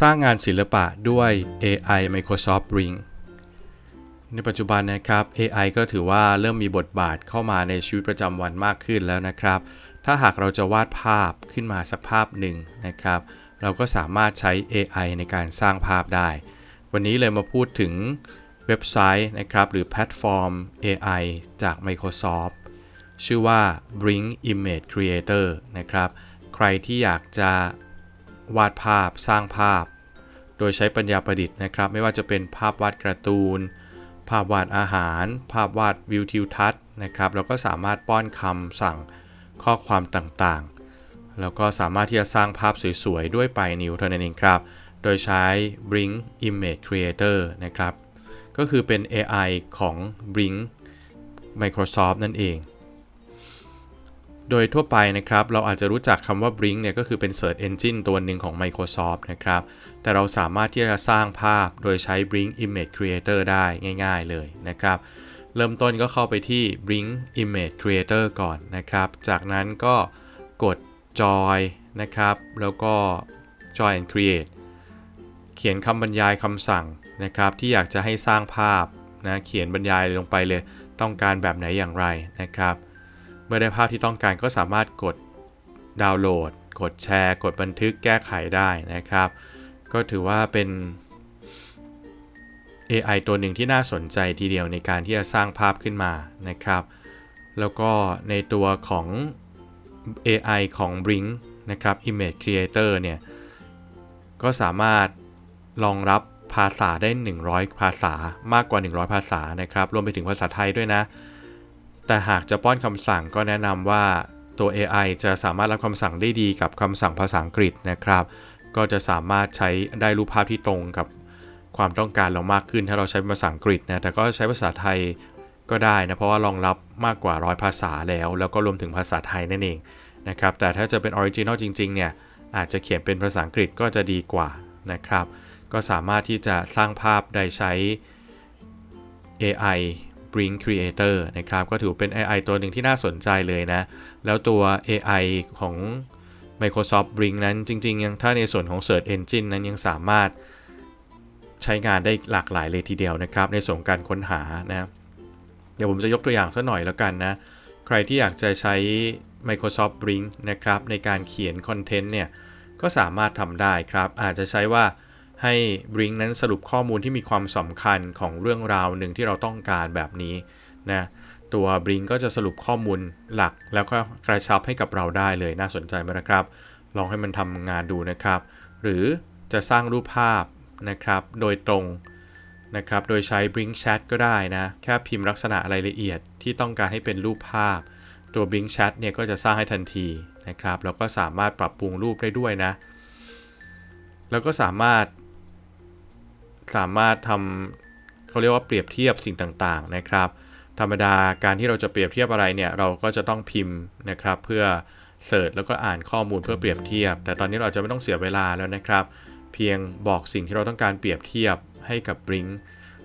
สร้างงานศิลปะด้วย AI Microsoft Bing ในปัจจุบันนะครับ AI ก็ถือว่าเริ่มมีบทบาทเข้ามาในชีวิตประจำวันมากขึ้นแล้วนะครับ ถ้าหากเราจะวาดภาพขึ้นมาสักภาพหนึ่งนะครับ เราก็สามารถใช้ AI ในการสร้างภาพได้ วันนี้เลยมาพูดถึงเว็บไซต์นะครับ หรือแพลตฟอร์ม AI จาก Microsoft ชื่อว่า Bring Image Creator นะครับ ใครที่อยากจะ วาดภาพสร้างภาพ โดยใช้ปัญญาประดิษฐ์นะครับ ไม่ว่าจะเป็นภาพวาดการ์ตูน ภาพวาดอาหาร ภาพวาดวิวทิวทัศน์นะครับแล้วก็สามารถป้อนคำสั่งข้อความต่างๆ แล้วก็สามารถที่จะสร้างภาพสวยๆ ด้วยปลายนิ้วเท่านั้นเองครับ โดยใช้ Bring Image Creator นะครับ ก็คือเป็น AI ของ Bring Microsoft นั่นเอง โดยทั่วไปนะครับ เราอาจจะรู้จักคำว่า Bing เนี่ยก็คือเป็น Search Engine ตัวหนึ่งของ Microsoft นะครับ แต่เราสามารถที่จะสร้างภาพโดยใช้ Bing Image Creator ได้ง่าย ๆ เลยนะครับ เริ่มต้นก็เข้าไปที่ Bing Image Creator ก่อนนะครับ จากนั้นก็กด Joy นะครับ แล้วก็ Joy and Create เขียนคำบรรยายคำสั่งนะครับ ที่อยากจะให้สร้างภาพนะ เขียนบรรยายลงไปเลย ต้องการแบบไหนอย่างไรนะครับ มื่อได้ภาพที่ต้องการก็สามารถกดดาวน์โหลด กดแชร์ กดบันทึกแก้ไขได้นะครับ ก็ถือว่าเป็น AI ตัวหนึ่งที่น่าสนใจทีเดียวในการที่จะสร้างภาพขึ้นมานะครับ แล้วก็ในตัวของ AI ของ Bring นะครับ Image Creator เนี่ย ก็สามารถรองรับภาษาได้ 100 ภาษามากกว่า 100 ภาษานะครับ รวมไปถึงภาษาไทยด้วยนะ แต่หากจะป้อนคำสั่งก็แนะนำว่าตัว AI จะสามารถรับคำสั่งได้ดีกับคำสั่งภาษาอังกฤษนะครับ ก็จะสามารถใช้ได้รูปภาพที่ตรงกับความต้องการเรามากขึ้น ถ้าเราใช้ภาษาอังกฤษนะแต่ก็ใช้ภาษาไทยก็ได้นะเพราะว่ารองรับมากกว่าร้อยภาษาแล้ว แล้วก็รวมถึงภาษาไทยนั่นเองนะครับแต่ถ้าจะเป็นออริจินอลจริงๆเนี่ยอาจจะเขียนเป็นภาษาอังกฤษก็จะดีกว่านะครับ ก็สามารถที่จะสร้างภาพได้ใช้ AI Bring Creator นะครับ ก็ถือเป็น AI ตัวหนึ่งที่น่าสนใจเลยนะ แล้วตัว AI ของ Microsoft Bring นั้นจริงๆ ยังถ้าในส่วนของ Search Engine นั้นยังสามารถใช้งานได้หลากหลายเลยทีเดียวนะครับ ในส่วนการค้นหานะเดี๋ยวผมจะยกตัวอย่างสักหน่อยแล้วกันนะ ใครที่อยากจะใช้ Microsoft Bring นะครับ ในการเขียนคอนเทนต์เนี่ย ก็สามารถทำได้ครับ อาจจะใช้ว่า ให้ Bring นั้นสรุปข้อมูลที่มีความสำคัญของเรื่องราวหนึ่งที่เราต้องการแบบนี้นะตัว Bring ก็จะสรุปข้อมูลหลัก แล้วก็กระชับให้กับเราได้เลยน่าสนใจไหมนะครับ ลองให้มันทำงานดูนะครับ หรือจะสร้างรูปภาพนะครับโดยตรงนะครับโดยใช้ Bring Chat ก็ได้นะ แค่พิมพ์ลักษณะรายละเอียดที่ต้องการให้เป็นรูปภาพ ตัว Bring Chat เนี่ยก็จะสร้างให้ทันทีนะครับแล้วก็สามารถปรับปรุงรูปได้ด้วยนะ แล้วก็สามารถ สามารถทำเขาเรียกว่าเปรียบเทียบสิ่งต่างๆนะครับ ธรรมดาการที่เราจะเปรียบเทียบอะไรเนี่ยเราก็จะต้องพิมพ์นะครับ เพื่อเสิร์ชแล้วก็อ่านข้อมูลเพื่อเปรียบเทียบ แต่ตอนนี้เราจะไม่ต้องเสียเวลาแล้วนะครับ เพียงบอกสิ่งที่เราต้องการเปรียบเทียบให้กับ Bring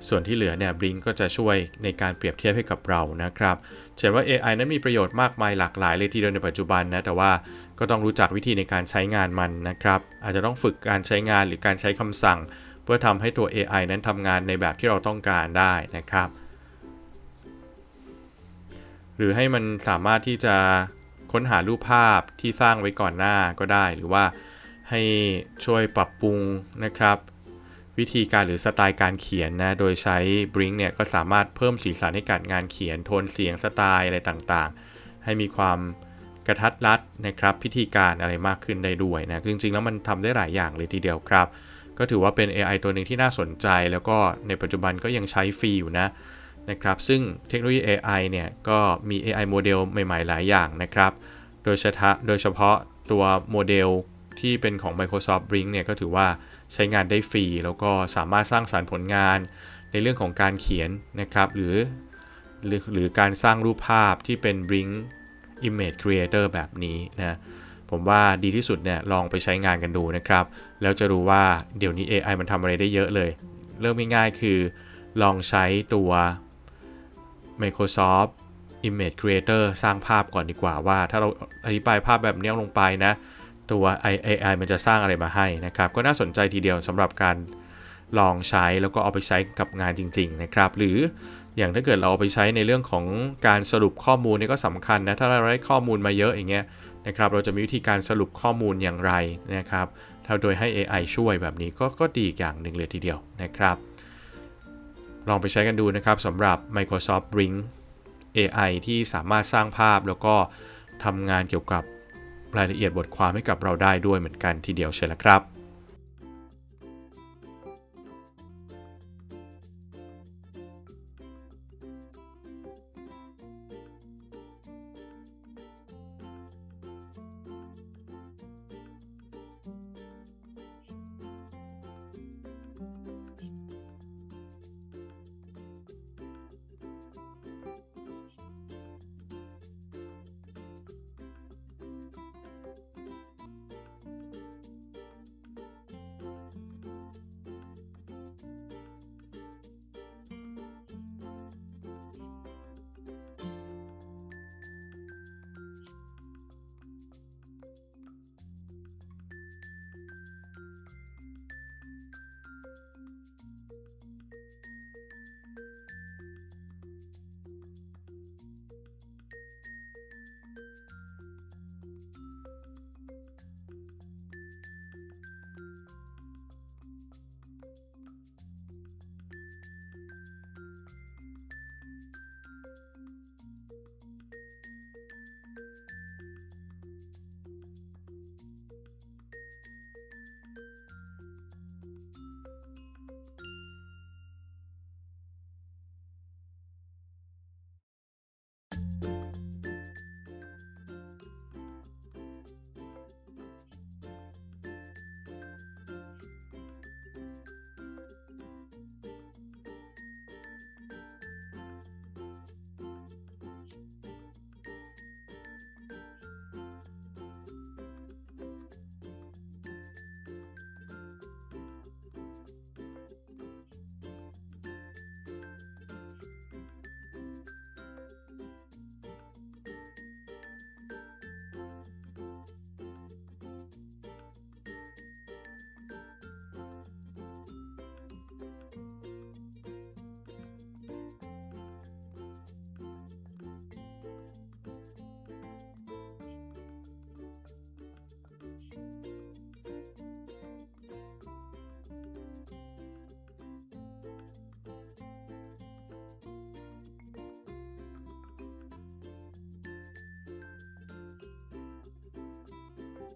ส่วนที่เหลือเนี่ย Bring ก็จะช่วยในการเปรียบเทียบให้กับเรานะครับเชื่อว่า AI นั้นมีประโยชน์มากมายหลากหลายเลยทีเดียวในปัจจุบันนะ แต่ว่าก็ต้องรู้จักวิธีในการใช้งานมันนะครับ อาจจะต้องฝึกการใช้งานหรือการใช้คำสั่ง เพื่อทำให้ตัว AI นั้นทำงานในแบบที่เราต้องการได้นะครับ หรือให้มันสามารถที่จะค้นหารูปภาพที่สร้างไว้ก่อนหน้าก็ได้ หรือว่าให้ช่วยปรับปรุงนะครับ วิธีการหรือสไตล์การเขียนนะโดยใช้ Bring เนี่ยก็สามารถเพิ่มสีสันให้กับงานเขียนโทนเสียงสไตล์อะไรต่างๆ ให้มีความกระทัดรัดนะครับพิธีการอะไรมากขึ้นได้ด้วยนะจริงๆ แล้วมันทำได้หลายอย่างเลยทีเดียวครับ ก็ถือว่าเป็น AI ตัวหนึ่งที่น่าสนใจ แล้วก็ในปัจจุบันก็ยังใช้ฟรีอยู่นะนะครับซึ่งเทคโนโลยี AI เนี่ยก็มี AI โมเดลใหม่ๆ หลายอย่างนะครับ โดยเฉพาะโดยเฉพาะตัวโมเดลที่เป็นของ Microsoft Bing เนี่ยก็ถือว่าใช้งานได้ฟรี แล้วก็สามารถสร้างสารรค์ผลงานในเรื่องของการเขียนนะครับหรือหรือหรือการสร้างรูปภาพที่เป็น Bing Image Creator แบบนี้นะ ผมว่าดีที่สุดเนี่ยลองไปใช้งานกันดูนะครับ แล้วจะรู้ว่าเดี๋ยวนี้ AI มันทำอะไรได้เยอะเลย เริ่มง่ายๆคือ ลองใช้ตัว Microsoft Image Creator สร้างภาพก่อนดีกว่าว่า ถ้าเราอธิบายภาพแบบนี้ลงไปนะ ตัว AI มันจะสร้างอะไรมาให้นะครับ ก็น่าสนใจทีเดียวสำหรับการลองใช้แล้วก็เอาไปใช้กับงานจริง ๆ นะครับ หรืออย่างถ้าเกิดเราเอาไปใช้ในเรื่องของการสรุปข้อมูลนี่ก็สำคัญนะ ถ้าเราได้ข้อมูลมาเยอะอย่างเงี้ย นะครับเราจะมีวิธีการสรุปข้อมูลอย่างไรนะครับถ้าโดยให้ AI ช่วยแบบนี้ก็ก็ดีอีกอย่างหนึ่งเลยทีเดียวนะครับ ลองไปใช้กันดูนะครับสำหรับ Microsoft Bing AI ที่สามารถสร้างภาพแล้วก็ทำงานเกี่ยวกับรายละเอียดบทความให้กับเราได้ด้วยเหมือนกันทีเดียวเชียวละครับ